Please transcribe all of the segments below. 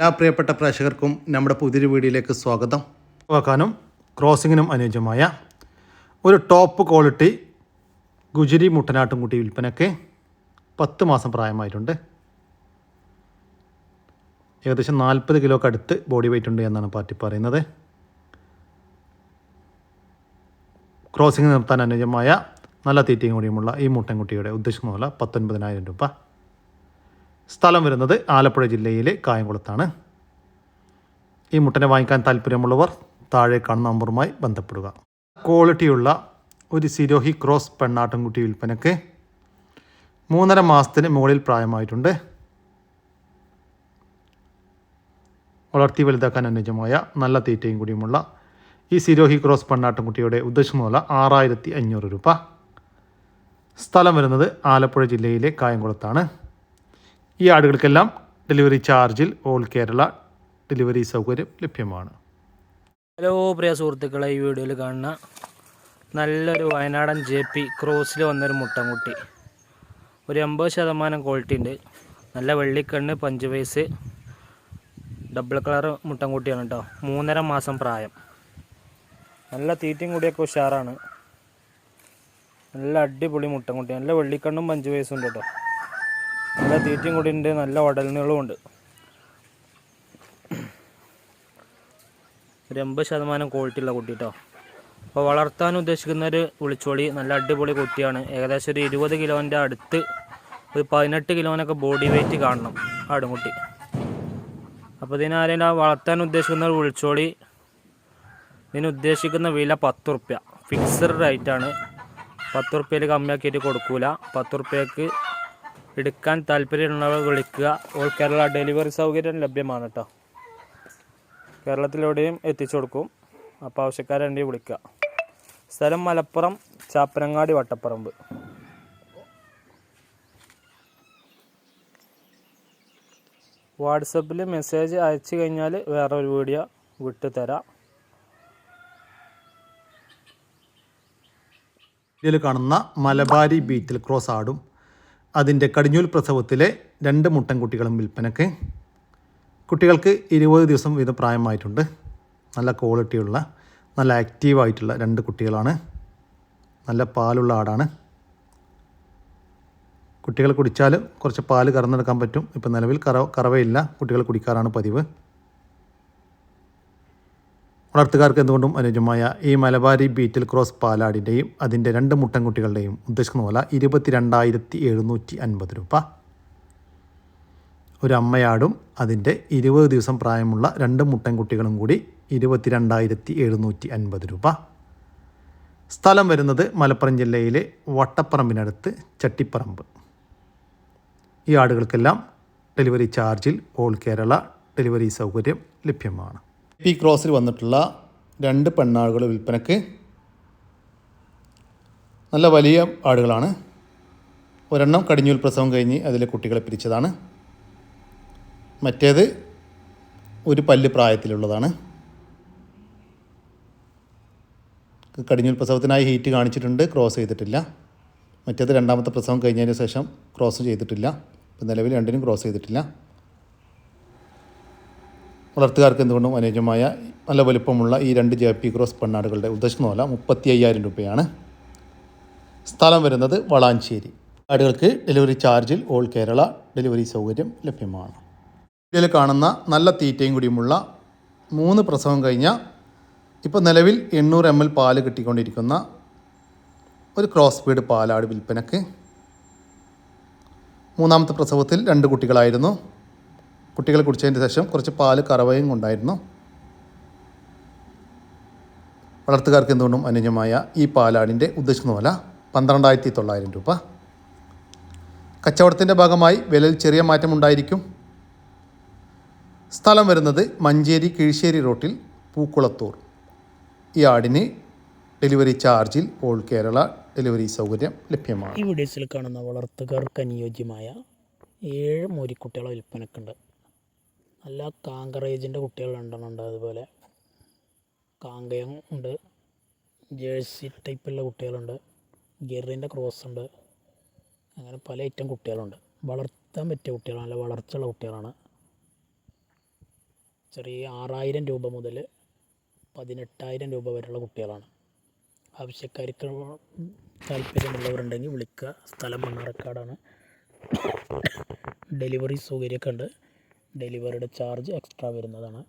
എല്ലാ പ്രിയപ്പെട്ട പ്രേക്ഷകർക്കും നമ്മുടെ പുതിയൊരു വീഡിയോയിലേക്ക് സ്വാഗതം. വാക്കാനും ക്രോസിങ്ങിനും അനുയോജ്യമായ ഒരു ടോപ്പ് ക്വാളിറ്റി ഗുജരി മുട്ടനാട്ടുംകുട്ടി വിൽപ്പനയ്ക്ക് പത്ത് മാസം പ്രായമായിട്ടുണ്ട്. ഏകദേശം നാൽപ്പത് കിലോക്ക് അടുത്ത് ബോഡി വെയിറ്റ് ഉണ്ട് എന്നാണ് പാർട്ടി പറയുന്നത്. ക്രോസിംഗ് നിർത്താൻ അനുയോജ്യമായ നല്ല തീറ്റയും കൂടിയുമുള്ള ഈ മുട്ടൻകുട്ടിയുടെ ഉദ്ദേശിക്കുന്ന വില പത്തൊൻപതിനായിരം രൂപ. സ്ഥലം വരുന്നത് ആലപ്പുഴ ജില്ലയിലെ കായംകുളത്താണ്. ഈ മുട്ടനെ വാങ്ങിക്കാൻ താല്പര്യമുള്ളവർ താഴെ കാണുന്ന നമ്പറുമായി ബന്ധപ്പെടുക. ക്വാളിറ്റിയുള്ള ഒരു സിരോഹി ക്രോസ് പെണ്ണാട്ടൻകുട്ടി വിൽപ്പനയ്ക്ക് മൂന്നര മാസത്തിന് മുകളിൽ പ്രായമായിട്ടുണ്ട്. വളർത്തി വലുതാക്കാൻ അനുയോജ്യമായ നല്ല തീറ്റയും കൂടിയുമുള്ള ഈ സിരോഹി ക്രോസ് പെണ്ണാട്ടൻകുട്ടിയുടെ ഉദ്ദേശം പോലെ ആറായിരത്തി അഞ്ഞൂറ് രൂപ. സ്ഥലം വരുന്നത് ആലപ്പുഴ ജില്ലയിലെ കായംകുളത്താണ്. ഈ ആടുകൾക്കെല്ലാം ഡെലിവറി ചാർജിൽ ഓൾ കേരള ഡെലിവറി സൗകര്യം ലഭ്യമാണ്. ഹലോ പ്രിയ സുഹൃത്തുക്കളെ ഈ വീഡിയോയിൽ കാണുന്ന നല്ലൊരു വയനാടൻ ജെ പി ക്രോസിൽ വന്നൊരു മുട്ടൻകുട്ടി. ഒരു എൺപത് ശതമാനം ക്വാളിറ്റി ഉണ്ട്. നല്ല വെള്ളിക്കണ്ണ് പഞ്ച് വയസ്സ് ഡബിൾ കളർ മുട്ടൻകുട്ടിയാണ് കേട്ടോ മൂന്നര മാസം പ്രായം. നല്ല തീറ്റയും കൂടിയൊക്കെ ഉഷാറാണ്. നല്ല അടിപൊളി മുട്ടൻകുട്ടി നല്ല വെള്ളിക്കണ്ണും പഞ്ച് വയസ്സും ഉണ്ട് കേട്ടോ നല്ല തീറ്റയും കൂടി ഉണ്ട് നല്ല ഉടലിനുകളും ഉണ്ട്. ഒരു എൺപത് ശതമാനം ക്വാളിറ്റി ഉള്ള കുട്ടി കേട്ടോ അപ്പോൾ വളർത്താൻ ഉദ്ദേശിക്കുന്ന ഒരു വിളിച്ചോളി നല്ല അടിപൊളി കുട്ടിയാണ്. ഏകദേശം ഒരു ഇരുപത് കിലോന്റെ അടുത്ത് ഒരു പതിനെട്ട് കിലോനൊക്കെ ബോഡി വെയിറ്റ് കാണണം ആടുംകുട്ടി. അപ്പോൾ ഇതിനാരെങ്കിലും വളർത്താൻ ഉദ്ദേശിക്കുന്ന ഒരു വിളിച്ചോളി ഇതിന് ഉദ്ദേശിക്കുന്ന വില പത്ത് റുപ്യ ഫിക്സഡ് റേറ്റാണ് പത്ത് റുപ്യയിൽ കമ്മിയാക്കിയിട്ട് കൊടുക്കൂല. പത്ത് റുപ്യക്ക് എടുക്കാൻ താല്പര്യമുള്ളവർ വിളിക്കുക. ഓൾ കേരള ഡെലിവറി സൗകര്യം ലഭ്യമാണ് കേട്ടോ കേരളത്തിലെവിടെയും എത്തിച്ചു കൊടുക്കും. അപ്പോൾ ആവശ്യക്കാരുണ്ടെങ്കിൽ വിളിക്കുക. സ്ഥലം മലപ്പുറം ചാപ്പനങ്ങാടി വട്ടപ്പറമ്പ്. വാട്സപ്പിൽ മെസ്സേജ് അയച്ചു കഴിഞ്ഞാൽ വേറൊരു വീഡിയോ വിട്ടുതരാം ഇതിൽ കാണുന്ന മലബാരി ബീറ്റിൽ ക്രോസ് ആടും അതിന്റെ കടിഞ്ഞൂൽ പ്രസവത്തിലെ രണ്ട് മുട്ടൻ മുട്ടൻകുട്ടികളും വിൽപ്പനക്ക് കുട്ടികൾക്ക് ഇരുപത് ദിവസം വീതം പ്രായമായിട്ടുണ്ട്. നല്ല ക്വാളിറ്റിയുള്ള നല്ല ആക്റ്റീവായിട്ടുള്ള രണ്ട് കുട്ടികളാണ്. നല്ല പാലുള്ള ആടാണ്. കുട്ടികൾ കുടിച്ചാൽ കുറച്ച് പാൽ കറന്നെടുക്കാൻ പറ്റും. ഇപ്പം നിലവിൽ കറ കറവയില്ല. കുട്ടികൾ കുടിക്കാറാണ് പതിവ്. വളർത്തുകാർക്ക് എന്തുകൊണ്ടും അനുയോജ്യമായ ഈ മലബാരി ബീറ്റിൽ ക്രോസ് പാലാടിന്റെയും അതിന്റെ രണ്ട് മുട്ടൻകുട്ടികളുടെയും ഉദ്ദേശിക്കുന്ന പോലെ ഇരുപത്തിരണ്ടായിരത്തി എഴുന്നൂറ്റി അൻപത് രൂപ. ഒരു അമ്മയാടും അതിന്റെ ഇരുപത് ദിവസം പ്രായമുള്ള രണ്ട് മുട്ടൻകുട്ടികളും കൂടി ഇരുപത്തിരണ്ടായിരത്തി എഴുന്നൂറ്റി അൻപത് രൂപ. സ്ഥലം വരുന്നത് മലപ്പുറം ജില്ലയിലെ വട്ടപ്പറമ്പിനടുത്ത് ചട്ടിപ്പറമ്പ്. ഈ ആടുകൾക്കെല്ലാം ഡെലിവറി ചാർജിൽ ഓൾ കേരള ഡെലിവറി സൗകര്യം ലഭ്യമാണ്. പി ക്രോസിൽ വന്നിട്ടുള്ള രണ്ട് പെണ്ണാടുകൾ വിൽപ്പനക്ക് നല്ല വലിയ ആടുകളാണ്. ഒരെണ്ണം കടിഞ്ഞൂൽ പ്രസവം കഴിഞ്ഞ് അതിലെ കുട്ടികളെ പിരിച്ചതാണ്. മറ്റേത് ഒരു പല്ല് പ്രായത്തിലുള്ളതാണ്. കടിഞ്ഞൂൽ പ്രസവത്തിനായി ഹീറ്റ് കാണിച്ചിട്ടുണ്ട് ക്രോസ് ചെയ്തിട്ടില്ല. മറ്റേത് രണ്ടാമത്തെ പ്രസവം കഴിഞ്ഞതിന് ശേഷം ക്രോസ് ചെയ്തിട്ടില്ല. നിലവിൽ രണ്ടിനും ക്രോസ് ചെയ്തിട്ടില്ല. വളർത്തുകാർക്ക് എന്തുകൊണ്ടും അനുയോജ്യമായ നല്ല വലുപ്പമുള്ള ഈ രണ്ട് ജെ പി ക്രോസ് പെണ്ണാടുകളുടെ ഉദ്ദേശം വില മുപ്പത്തി അയ്യായിരം രൂപയാണ്. സ്ഥലം വരുന്നത് വളാഞ്ചേരി. ആടുകൾക്ക് ഡെലിവറി ചാർജിൽ ഓൾ കേരള ഡെലിവറി സൗകര്യം ലഭ്യമാണ്. ഇതിൽ കാണുന്ന നല്ല തീറ്റയും കൂടിയുമുള്ള മൂന്ന് പ്രസവം കഴിഞ്ഞ ഇപ്പോൾ നിലവിൽ എണ്ണൂറ് എം എൽ പാൽ കിട്ടിക്കൊണ്ടിരിക്കുന്ന ഒരു ക്രോസ് ബീഡ് പാലാട് വിൽപ്പനക്ക്. മൂന്നാമത്തെ പ്രസവത്തിൽ രണ്ട് കുട്ടികളായിരുന്നു. കുട്ടികൾ കുടിച്ചതിന് ശേഷം കുറച്ച് പാൽ കറവയും ഉണ്ടായിരുന്നു വളർത്തുകാർക്ക് എന്തുകൊണ്ടും അനുജമായ ഈ പാലാടിന്റെ ഉദ്ദേശിക്കുന്ന വില പന്ത്രണ്ടായിരത്തി തൊള്ളായിരം രൂപ. കച്ചവടത്തിന്റെ ഭാഗമായി വിലയിൽ ചെറിയ മാറ്റമുണ്ടായിരിക്കും സ്ഥലം വരുന്നത് മഞ്ചേരി കിഴിശ്ശേരി റോട്ടിൽ പൂക്കുളത്തൂർ. ഈ ആടിന് ഡെലിവറി ചാർജിൽ ഓൾ കേരള ഡെലിവറി സൗകര്യം ലഭ്യമാണ്. ഈ വീഡിയോസിൽ കാണുന്ന വളർത്തുകാർക്ക് അനുയോജ്യമായ ഏഴ് മോരിക്കുട്ടികളെ വിൽപ്പനക്കുണ്ട്. നല്ല കാങ്കറേജിന്റെ കുട്ടികൾ രണ്ടെണ്ണമുണ്ട് അതുപോലെ. കാങ്കയം ഉണ്ട്. ജേഴ്സി ടൈപ്പുള്ള കുട്ടികളുണ്ട്. ഗെറിന്റെ ക്രോസ് ഉണ്ട്. അങ്ങനെ പല ഐറ്റം കുട്ടികളുണ്ട്. വളർത്താൻ പറ്റിയ കുട്ടികളാണ്. നല്ല വളർച്ചയുള്ള കുട്ടികളാണ്. ചെറിയ ആറായിരം രൂപ മുതൽ പതിനെട്ടായിരം രൂപ വരെയുള്ള കുട്ടികളാണ്. ആവശ്യക്കാർക്ക് താല്പര്യമുള്ളവരുണ്ടെങ്കിൽ വിളിക്കുക. സ്ഥലം മണ്ണാർക്കാടാണ് ഡെലിവറി സൗകര്യമൊക്കെ ഉണ്ട്. ഡെലിവറിയുടെ ചാർജ് എക്സ്ട്രാ വരുന്നതാണ്.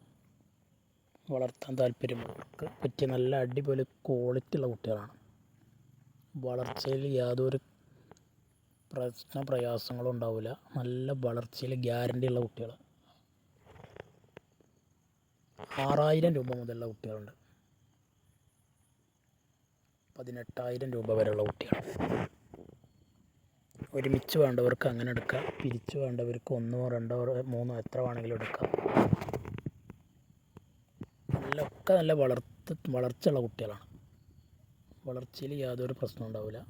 വളർത്താൻ താല്പര്യമുള്ളവർക്ക് പറ്റിയ നല്ല അടിപൊളി ക്വാളിറ്റി ഉള്ള കുട്ടികളാണ്. വളർച്ചയിൽ യാതൊരു പ്രശ്ന പ്രയാസങ്ങളും ഉണ്ടാവില്ല. നല്ല വളർച്ചയിൽ ഗ്യാരണ്ടി ഉള്ള കുട്ടികൾ ആറായിരം രൂപ മുതലുള്ള കുട്ടികളുണ്ട്. പതിനെട്ടായിരം രൂപ വരെയുള്ള കുട്ടികൾ ഒരുമിച്ച് വേണ്ടവർക്ക് അങ്ങനെ എടുക്കാം. പിരിച്ച് വേണ്ടവർക്ക് ഒന്നോ രണ്ടോ മൂന്നോ എത്ര വേണമെങ്കിലും എടുക്കാം. നല്ല ഒക്കെ നല്ല വളർത്ത് വളർച്ചയുള്ള കുട്ടികളാണ്. വളർച്ചയിൽ യാതൊരു പ്രശ്നം ഉണ്ടാവില്ല.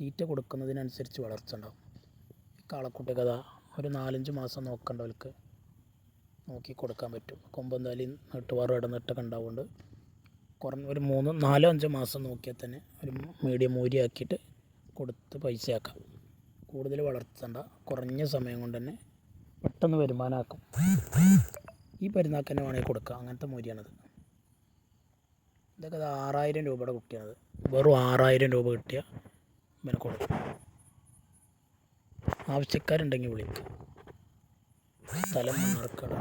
തീറ്റ കൊടുക്കുന്നതിനനുസരിച്ച് വളർച്ച ഉണ്ടാവും. കാളക്കുട്ടി കഥ ഒരു നാലഞ്ച് മാസം നോക്കേണ്ടവർക്ക് നോക്കി കൊടുക്കാൻ പറ്റും. കൊമ്പന്താലി നെട്ടുവാറും ഇടനെട്ടൊക്കെ ഉണ്ടാവുകൊണ്ട് കുറഞ്ഞ ഒരു മൂന്ന് നാലോ അഞ്ചോ മാസം നോക്കിയാൽ തന്നെ ഒരു മീഡിയം മൂരിയാക്കിയിട്ട് കൊടുത്ത് പൈസയാക്കാം. കൂടുതൽ വളർത്തണ്ട കുറഞ്ഞ സമയം കൊണ്ട് തന്നെ പെട്ടെന്ന് വരുമാനമാക്കും ഈ പെരുന്നാൾക്ക് തന്നെ വേണമെങ്കിൽ കൊടുക്കാം. അങ്ങനത്തെ മൂരിയാണത് ഇതൊക്കെ അത് ആറായിരം രൂപയുടെ കുട്ടിയാണത്. വെറും ആറായിരം രൂപ കിട്ടിയ ഇവനെ കൊടുക്കും. ആവശ്യക്കാരുണ്ടെങ്കിൽ വിളിക്കും. സ്ഥലം മണ്ണാർക്കാട്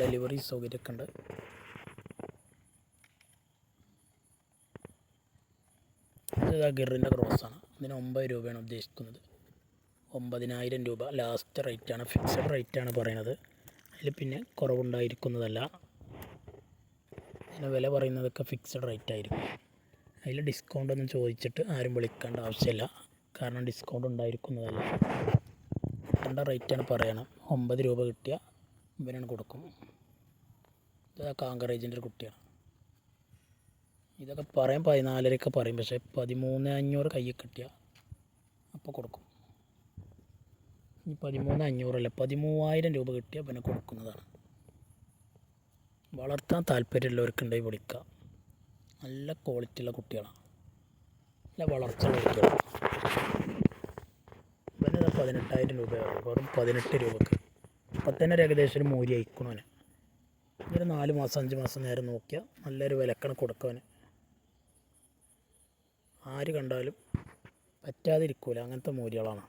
ഡെലിവറി സൗകര്യമൊക്കെ ഉണ്ട്. ഇത് ഗിറിന്റെ ക്രോസാണ് ഇതിന് ഒമ്പത് രൂപയാണ് ഉദ്ദേശിക്കുന്നത്. ഒമ്പതിനായിരം രൂപ ലാസ്റ്റ് റേറ്റാണ് ഫിക്സഡ് റേറ്റാണ് പറയുന്നത്. അതിൽ പിന്നെ കുറവുണ്ടായിരിക്കുന്നതല്ല. ഇതിന് വില പറയുന്നതൊക്കെ ഫിക്സഡ് റേറ്റ് ആയിരിക്കും. അതിൽ ഡിസ്കൗണ്ട് ഒന്നും ചോദിച്ചിട്ട് ആരും വിളിക്കേണ്ട ആവശ്യമില്ല. കാരണം ഡിസ്കൗണ്ട് ഉണ്ടായിരിക്കുന്നതല്ല. രണ്ട റേറ്റാണ് പറയണം. ഒമ്പത് രൂപ കിട്ടിയ ഇവനാണ് കൊടുക്കും. ഇത് കാങ്കറേജിന്റെ ഒരു കുട്ടിയാണ്. ഇതൊക്കെ പറയും പതിനാലരയൊക്കെ പറയും. പക്ഷേ പതിമൂന്ന് അഞ്ഞൂറ് കയ്യിൽ കിട്ടിയ അപ്പോൾ കൊടുക്കും. ഈ പതിമൂന്ന് അഞ്ഞൂറല്ല? പതിമൂവായിരം രൂപ കിട്ടിയ പിന്നെ കൊടുക്കുന്നതാണ്. വളർത്താൻ താല്പര്യമുള്ളവർക്കുണ്ടെങ്കിൽ വിളിക്കാം. നല്ല ക്വാളിറ്റി ഉള്ള കുട്ടികളാണ് നല്ല വളർച്ചയുള്ള കുട്ടികളാണ് പിന്നെ പതിനെട്ടായിരം രൂപയാണ് വെറും പതിനെട്ട് രൂപക്ക്. അപ്പം തന്നെ ഒരു ഏകദേശം ഒരു മൂരി അയക്കണവന് ഒരു നാല് മാസം അഞ്ച് മാസം നേരം നോക്കിയാൽ നല്ലൊരു വിലക്കണ കൊടുക്കവന് ആര് കണ്ടാലും പറ്റാതിരിക്കൂല. അങ്ങനത്തെ മൂരികളാണ്.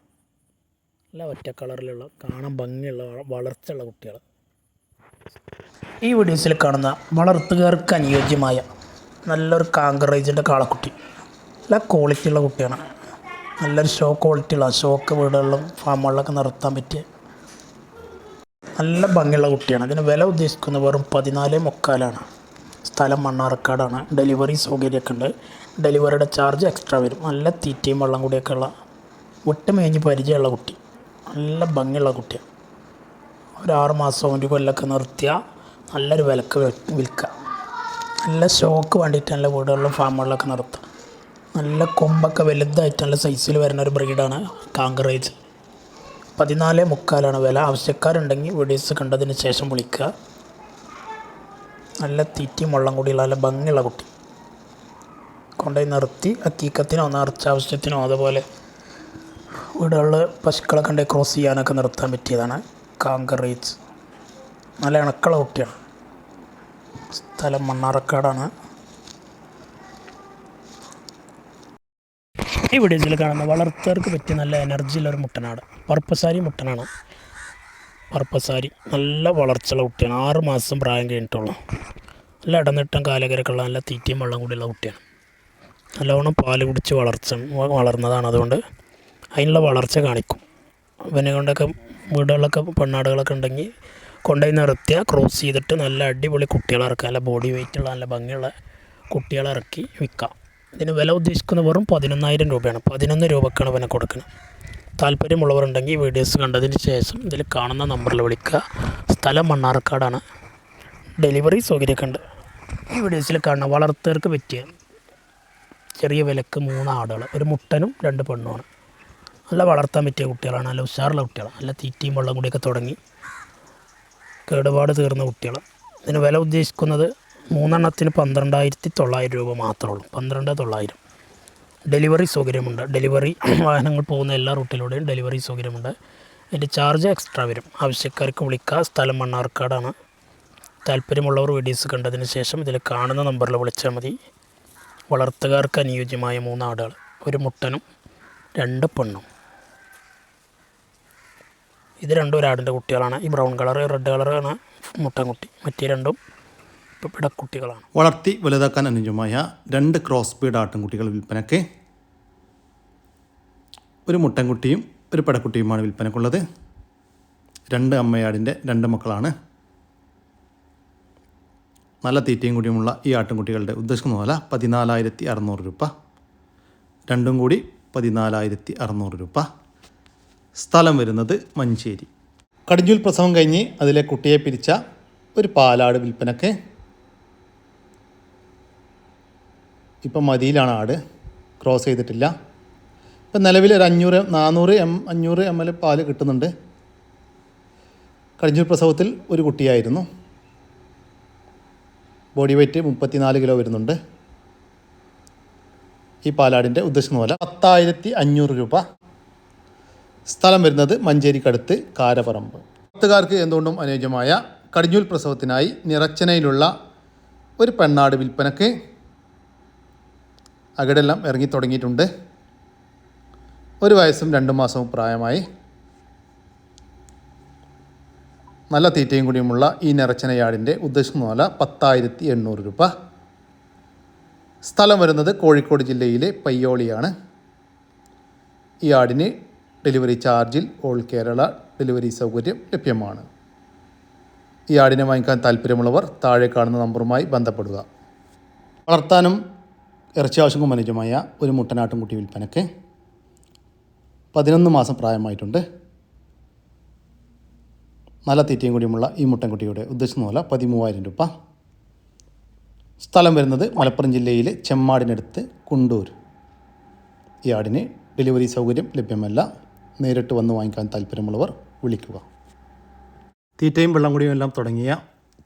നല്ല ഒറ്റ കളറിലുള്ള കാണാൻ ഭംഗിയുള്ള വളർച്ചയുള്ള കുട്ടികൾ ഈ വീഡിയോസിൽ കാണുന്ന വളർത്തുകാർക്ക് അനുയോജ്യമായ നല്ലൊരു കാങ്കറേജിന്റെ കാളക്കുട്ടി. നല്ല ക്വാളിറ്റി ഉള്ള കുട്ടിയാണ്. നല്ലൊരു ഷോ ക്വാളിറ്റി ഉള്ള ഷോക്ക് വീടുകളിലും ഫാമുകളിലൊക്കെ നിർത്താൻ പറ്റിയ നല്ല ഭംഗിയുള്ള കുട്ടിയാണ്. അതിന് വില ഉദ്ദേശിക്കുന്നത് വെറും പതിനാല് മുക്കാലാണ്. സ്ഥലം മണ്ണാർക്കാടാണ്. ഡെലിവറി സൗകര്യമൊക്കെ ഉണ്ട്. ഡെലിവറിയുടെ ചാർജ് എക്സ്ട്രാ വരും. നല്ല തീറ്റയും വെള്ളം കൂടിയൊക്കെ ഉള്ള ഒട്ടുമേഞ്ഞ് മേഞ്ഞ് പരിചയമുള്ള കുട്ടി. നല്ല ഭംഗിയുള്ള കുട്ടിയാണ് ഒരു മാസം ഒരു കൊല്ലമൊക്കെ നിർത്തിയാൽ നല്ലൊരു വിലക്ക് വിൽക്കുക വിൽക്കാം. നല്ല ഷോക്ക് വേണ്ടിയിട്ട് നല്ല വീടുകളിലും ഫാമുകളിലൊക്കെ നിർത്തുക നല്ല കൊമ്പൊക്കെ വലുതായിട്ട് നല്ല സൈസിൽ വരുന്ന ഒരു ബ്രീഡാണ് കാങ്കറേജ്. പതിനാല് മുക്കാലാണ് വില. ആവശ്യക്കാരുണ്ടെങ്കിൽ വീഡിയോസ് കണ്ടതിന് ശേഷം വിളിക്കുക. നല്ല തീറ്റയും വെള്ളം കൂടിയുള്ള നല്ല ഭംഗിയുള്ള കുട്ടി. കൊണ്ടുപോയി നിർത്തി. അക്കീക്കത്തിനോ നേർച്ച ആവശ്യത്തിനോ അതുപോലെ വീടുകളിൽ പശുക്കളൊക്കെ ഉണ്ടെങ്കിൽ ക്രോസ് ചെയ്യാനൊക്കെ നിർത്താൻ പറ്റിയതാണ്. കാങ്കറേജ് നല്ല ഇണക്കുള്ള കുട്ടിയാണ്. സ്ഥലം മണ്ണാറക്കാടാണ് ഈ വീഡിയോസിൽ കാണുന്ന വളർത്തവർക്ക് പറ്റിയ നല്ല എനർജിയുള്ള ഒരു മുട്ടനാട്. പർപ്പസാരി മുട്ടനാണ്. പർപ്പസാരി നല്ല വളർച്ചയുള്ള കുട്ടിയാണ്. ആറ് മാസം പ്രായം കഴിഞ്ഞിട്ടുള്ളൂ. നല്ല ഇടനിട്ടം കാലകരക്കുള്ള നല്ല തീറ്റയും വെള്ളം കൂടിയുള്ള കുട്ടിയാണ്. നല്ലവണ്ണം പാൽ കുടിച്ച് വളർച്ച വളർന്നതാണ്. അതുകൊണ്ട് അതിനുള്ള വളർച്ച കാണിക്കും. ഇവനെ കൊണ്ടൊക്കെ വീടുകളൊക്കെ പെണ്ണാടുകളൊക്കെ ഉണ്ടെങ്കിൽ കൊണ്ടുപോയി നിർത്തിയാൽ ക്രോസ് ചെയ്തിട്ട് നല്ല അടിപൊളി കുട്ടികളെ ഇറക്കുക. നല്ല ബോഡി വെയിറ്റുള്ള നല്ല ഭംഗിയുള്ള കുട്ടികളെ ഇറക്കി വിൽക്കാം. ഇതിന് വില ഉദ്ദേശിക്കുന്ന വെറും പതിനൊന്നായിരം രൂപയാണ്. പതിനൊന്ന് രൂപക്കാണ് ഇവനെ കൊടുക്കുന്നത്. താല്പര്യമുള്ളവരുണ്ടെങ്കിൽ വീഡിയോസ് കണ്ടതിന് ശേഷം ഇതിൽ കാണുന്ന നമ്പറിൽ വിളിക്കുക. സ്ഥലം മണ്ണാർക്കാടാണ്. ഡെലിവറി സൗകര്യമൊക്കെ ഉണ്ട്. ഈ വീഡിയോസിൽ കാണുന്ന വളർത്തവർക്ക് പറ്റിയ ചെറിയ വിലക്ക് മൂന്ന് ആടുകൾ. ഒരു മുട്ടനും രണ്ട് പെണ്ണുമാണ്. നല്ല വളർത്താൻ പറ്റിയ കുട്ടികളാണ്. നല്ല ഉഷാറുള്ള കുട്ടികളാണ്. നല്ല തീറ്റയും വെള്ളം കൂടിയൊക്കെ തുടങ്ങി കേടുപാട് തീർന്ന കുട്ടികൾ ഇതിന് വില ഉദ്ദേശിക്കുന്നത് മൂന്നെണ്ണത്തിന് പന്ത്രണ്ടായിരത്തി തൊള്ളായിരം രൂപ മാത്രമേ ഉള്ളൂ. പന്ത്രണ്ട് തൊള്ളായിരം. ഡെലിവറി സൗകര്യമുണ്ട്. ഡെലിവറി വാഹനങ്ങൾ പോകുന്ന എല്ലാ റൂട്ടിലൂടെയും ഡെലിവറി സൗകര്യമുണ്ട്. അതിന്റെ ചാർജ് എക്സ്ട്രാ വരും. ആവശ്യക്കാർക്ക് വിളിക്കുക സ്ഥലം മണ്ണാർക്കാടാണ്. താല്പര്യമുള്ളവർ വീഡിയോസ് കണ്ടതിന് ശേഷം ഇതിൽ കാണുന്ന നമ്പറിൽ വിളിച്ചാൽ മതി. വളർത്തുകാർക്ക് അനുയോജ്യമായ മൂന്ന് ആടുകൾ ഒരു മുട്ടനും രണ്ട് പെണ്ണും. ഇത് രണ്ടും ഒരാടിന്റെ കുട്ടികളാണ്. ഈ ബ്രൗൺ കളർ റെഡ് കളറാണ് മുട്ടൻകുട്ടി. മറ്റേ രണ്ടും പിടക്കുട്ടികളാണ്. വളർത്തി വലുതാക്കാൻ അനുയോജ്യമായ രണ്ട് ക്രോസ് ബീഡ് ആട്ടിൻകുട്ടികൾ വിൽപ്പനയ്ക്ക് ഒരു മുട്ടൻകുട്ടിയും ഒരു പടക്കുട്ടിയുമാണ് വിൽപ്പനക്കുള്ളത് രണ്ട് അമ്മയാടിന്റെ രണ്ട് മക്കളാണ്. നല്ല തീറ്റയും കൂടിയുമുള്ള ഈ ആട്ടിൻകുട്ടികളുടെ ഉദ്ദേശിക്കുന്ന പോലെ പതിനാലായിരത്തി അറുന്നൂറ് രൂപ. രണ്ടും കൂടി പതിനാലായിരത്തി അറുന്നൂറ് രൂപ. സ്ഥലം വരുന്നത് മഞ്ചേരി. കടിഞ്ഞൂൽ പ്രസവം കഴിഞ്ഞ് അതിലെ കുട്ടിയെ പിരിച്ച ഒരു പാലാട് വിൽപ്പനക്ക്. ഇപ്പം മതിയിലാണ് ആട്. ക്രോസ് ചെയ്തിട്ടില്ല. ഇപ്പം നിലവിൽ ഒരു അഞ്ഞൂറ് നാനൂറ് എം അഞ്ഞൂറ് എം എൽ പാൽ കിട്ടുന്നുണ്ട്. കടിഞ്ഞൂർ പ്രസവത്തിൽ ഒരു കുട്ടിയായിരുന്നു. ബോഡി വെയ്റ്റ് മുപ്പത്തിനാല് കിലോ വരുന്നുണ്ട്. ഈ പാലാടിന്റെ ഉദ്ദേശിക്കുന്ന പോലെ പത്തായിരത്തി അഞ്ഞൂറ് രൂപ. സ്ഥലം വരുന്നത് മഞ്ചേരിക്കടുത്ത് കാരപറമ്പ് പത്തുകാർക്ക് എന്തുകൊണ്ടും അനുയോജ്യമായ കടിഞ്ഞൂൽ പ്രസവത്തിനായി നിറച്ചനയിലുള്ള ഒരു പെണ്ണാട് വിൽപ്പനക്ക് അകടെല്ലാം ഇറങ്ങി തുടങ്ങിയിട്ടുണ്ട്. ഒരു വയസ്സും രണ്ട് മാസവും പ്രായമായി. നല്ല തീറ്റയും കൂടിയുമുള്ള ഈ നിറച്ചനയാടിന്റെ ഉദ്ദേശം എന്ന് പറഞ്ഞാൽ പത്തായിരത്തി എണ്ണൂറ് രൂപ. സ്ഥലം വരുന്നത് കോഴിക്കോട് ജില്ലയിലെ പയ്യോളിയാണ്. ഈ ആടിന് ഡെലിവറി ചാർജിൽ ഓൾ കേരള ഡെലിവറി സൗകര്യം ലഭ്യമാണ്. ഈ ആടിനെ വാങ്ങിക്കാൻ താല്പര്യമുള്ളവർ താഴെ കാണുന്ന നമ്പറുമായി ബന്ധപ്പെടുക. വളർത്താനും ഇറച്ചി ആവശ്യങ്ങൾ മനുജമായ ഒരു മുട്ടനാട്ടുംകുട്ടി വിൽപ്പനയ്ക്ക് പതിനൊന്ന് മാസം പ്രായമായിട്ടുണ്ട്. നല്ല തീറ്റയും കൂടിയുമുള്ള ഈ മുട്ടൻകുട്ടിയുടെ ഉദ്ദേശിക്കുന്ന പോലെ പതിമൂവായിരം രൂപ. സ്ഥലം വരുന്നത് മലപ്പുറം ജില്ലയിലെ ചെമ്മാടിനടുത്ത് കുണ്ടൂർ. ഈ ആടിന് ഡെലിവറി സൗകര്യം ലഭ്യമല്ല. നേരിട്ട് വന്ന് വാങ്ങിക്കാൻ താല്പര്യമുള്ളവർ വിളിക്കുക. തീറ്റയും വെള്ളം കുടിയും എല്ലാം തുടങ്ങിയ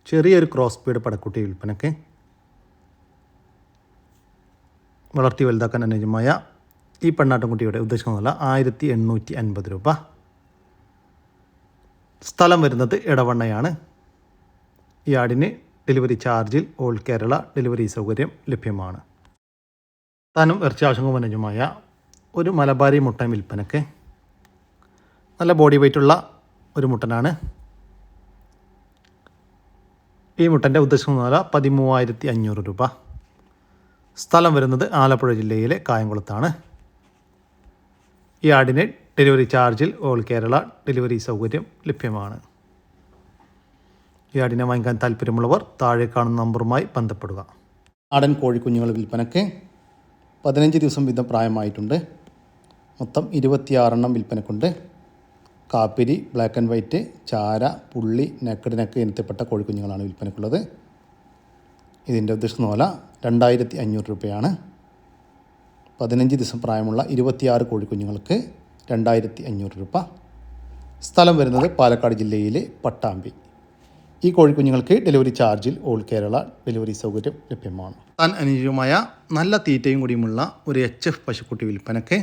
ചെറിയൊരു ക്രോസ് ബീഡ് പടക്കുട്ടി വിൽപ്പനയ്ക്ക് വളർത്തി വലുതാക്കാൻ അനുയോജ്യമായ ഈ പെണ്ണാട്ടുംകുട്ടിയുടെ ഉദ്ദേശിക്കുന്ന ആയിരത്തി എണ്ണൂറ്റി അൻപത് രൂപ. സ്ഥലം വരുന്നത് ഇടവണ്ണയാണ് ഈ ആടിന് ഡെലിവറി ചാർജിൽ ഓൾ കേരള ഡെലിവറി സൗകര്യം ലഭ്യമാണ്. താനും ഇറച്ചിയാവശ്യങ്ങൾ ആവശ്യങ്ങൾ ഒരു മലബാരി മുട്ട വിൽപ്പനയ്ക്ക് നല്ല ബോഡി വെയ്റ്റുള്ള ഒരു മുട്ടനാണ്. ഈ മുട്ടന്റെ ഉദ്ദേശിക്കുന്ന വില പതിമൂവായിരത്തി അഞ്ഞൂറ് രൂപ. സ്ഥലം വരുന്നത് ആലപ്പുഴ ജില്ലയിലെ കായംകുളത്താണ്. ഈ ആടിന് ഡെലിവറി ചാർജിൽ ഓൾ കേരള ഡെലിവറി സൗകര്യം ലഭ്യമാണ്. ഈ ആടിനെ വാങ്ങിക്കാൻ താല്പര്യമുള്ളവർ താഴെ കാണുന്ന നമ്പറുമായി ബന്ധപ്പെടുക. നാടൻ കോഴിക്കുഞ്ഞുങ്ങൾ വിൽപ്പനയ്ക്ക് പതിനഞ്ച് ദിവസം വീതം പ്രായമായിട്ടുണ്ട്. മൊത്തം ഇരുപത്തിയാറെണ്ണം വിൽപ്പനക്കുണ്ട്. കാപ്പിരി ബ്ലാക്ക് ആൻഡ് വൈറ്റ് ചാര പുള്ളി നെക്കഡ് നെക്ക് ഇനത്തിൽപ്പെട്ട കോഴിക്കുഞ്ഞുങ്ങളാണ് വിൽപ്പനക്കുള്ളത്. ഇതിന്റെ ഉദ്ദേശിക്കുന്ന വില രണ്ടായിരത്തി അഞ്ഞൂറ് രൂപയാണ്. പതിനഞ്ച് ദിവസം പ്രായമുള്ള ഇരുപത്തിയാറ് കോഴിക്കുഞ്ഞുങ്ങൾക്ക് രണ്ടായിരത്തി അഞ്ഞൂറ് രൂപ. സ്ഥലം വരുന്നത് പാലക്കാട് ജില്ലയിലെ പട്ടാമ്പി. ഈ കോഴിക്കുഞ്ഞുങ്ങൾക്ക് ഡെലിവറി ചാർജിൽ ഓൾ കേരള ഡെലിവറി സൗകര്യം ലഭ്യമാണ്. താൻ അനുയോജ്യമായ നല്ല തീറ്റയും കൂടിയുമുള്ള ഒരു എച്ച് എഫ് പശുക്കുട്ടി വിൽപ്പനയ്ക്ക്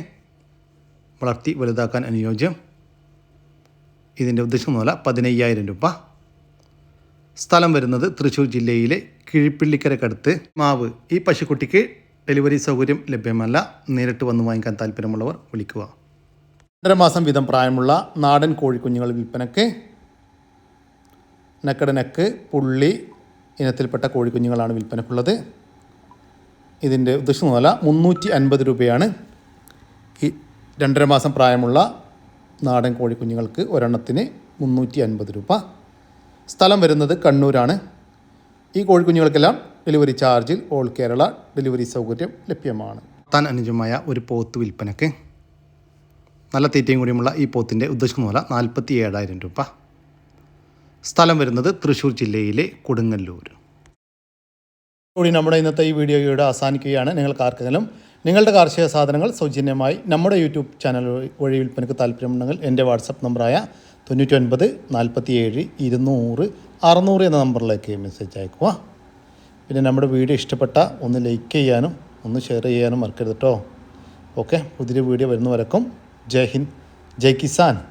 വളർത്തി വലുതാക്കാൻ അനുയോജ്യം. ഇതിന്റെ ഉദ്ദേശം മുതല പതിനയ്യായിരം രൂപ. സ്ഥലം വരുന്നത് തൃശ്ശൂർ ജില്ലയിലെ കിഴിപ്പിള്ളിക്കരക്കടുത്ത്. മാവ് ഈ പശുക്കുട്ടിക്ക് ഡെലിവറി സൗകര്യം ലഭ്യമല്ല. നേരിട്ട് വന്ന് വാങ്ങിക്കാൻ താല്പര്യമുള്ളവർ വിളിക്കുക. രണ്ടര മാസം വീതം പ്രായമുള്ള നാടൻ കോഴിക്കുഞ്ഞുങ്ങൾ വിൽപ്പനയ്ക്ക് നക്കടനക്ക് നെക്ക് പുള്ളി ഇനത്തിൽപ്പെട്ട കോഴിക്കുഞ്ഞുങ്ങളാണ് വിൽപ്പനക്കുള്ളത്. ഇതിന്റെ ഉദ്ദേശം നില മുന്നൂറ്റി അൻപത് രൂപയാണ് ഈ രണ്ടര മാസം പ്രായമുള്ള നാടൻ കോഴിക്കുഞ്ഞുങ്ങൾക്ക് ഒരെണ്ണത്തിന് മുന്നൂറ്റി അൻപത് രൂപ. സ്ഥലം വരുന്നത് കണ്ണൂരാണ്. ഈ കോഴിക്കുഞ്ഞുങ്ങൾക്കെല്ലാം ഡെലിവറി ചാർജിൽ ഓൾ കേരള ഡെലിവറി സൗകര്യം ലഭ്യമാണ്. താൻ അനുജമായ ഒരു പോത്ത് വിൽപ്പനയ്ക്ക് നല്ല തീറ്റയും കൂടിയുമുള്ള ഈ പോത്തിന്റെ ഉദ്ദേശിക്കുന്ന വില നാൽപ്പത്തി ഏഴായിരം രൂപ. സ്ഥലം വരുന്നത് തൃശ്ശൂർ ജില്ലയിലെ കൊടുങ്ങല്ലൂർ. കൂടി നമ്മുടെ ഇന്നത്തെ ഈ വീഡിയോയുടെ അവസാനിക്കുകയാണ്. നിങ്ങൾക്ക് ആർക്കെങ്കിലും നിങ്ങളുടെ കാർഷിക സാധനങ്ങൾ സൗജന്യമായി നമ്മുടെ യൂട്യൂബ് ചാനൽ വഴി വിൽപ്പനയ്ക്ക് താല്പര്യമുണ്ടെങ്കിൽ എന്റെ വാട്സപ്പ് നമ്പറായ തൊണ്ണൂറ്റി ഒൻപത് നാൽപ്പത്തി ഏഴ് ഇരുന്നൂറ് അറുന്നൂറ് എന്ന നമ്പറിലേക്ക് മെസ്സേജ് അയക്കുക. പിന്നെ നമ്മുടെ വീഡിയോ ഇഷ്ടപ്പെട്ട ഒന്ന് ലൈക്ക് ചെയ്യാനും ഒന്ന് ഷെയർ ചെയ്യാനും മറക്കരുത് കേട്ടോ ഓക്കെ പുതിയ വീഡിയോ വരുന്നവരക്കും जय हिंद जय किसान।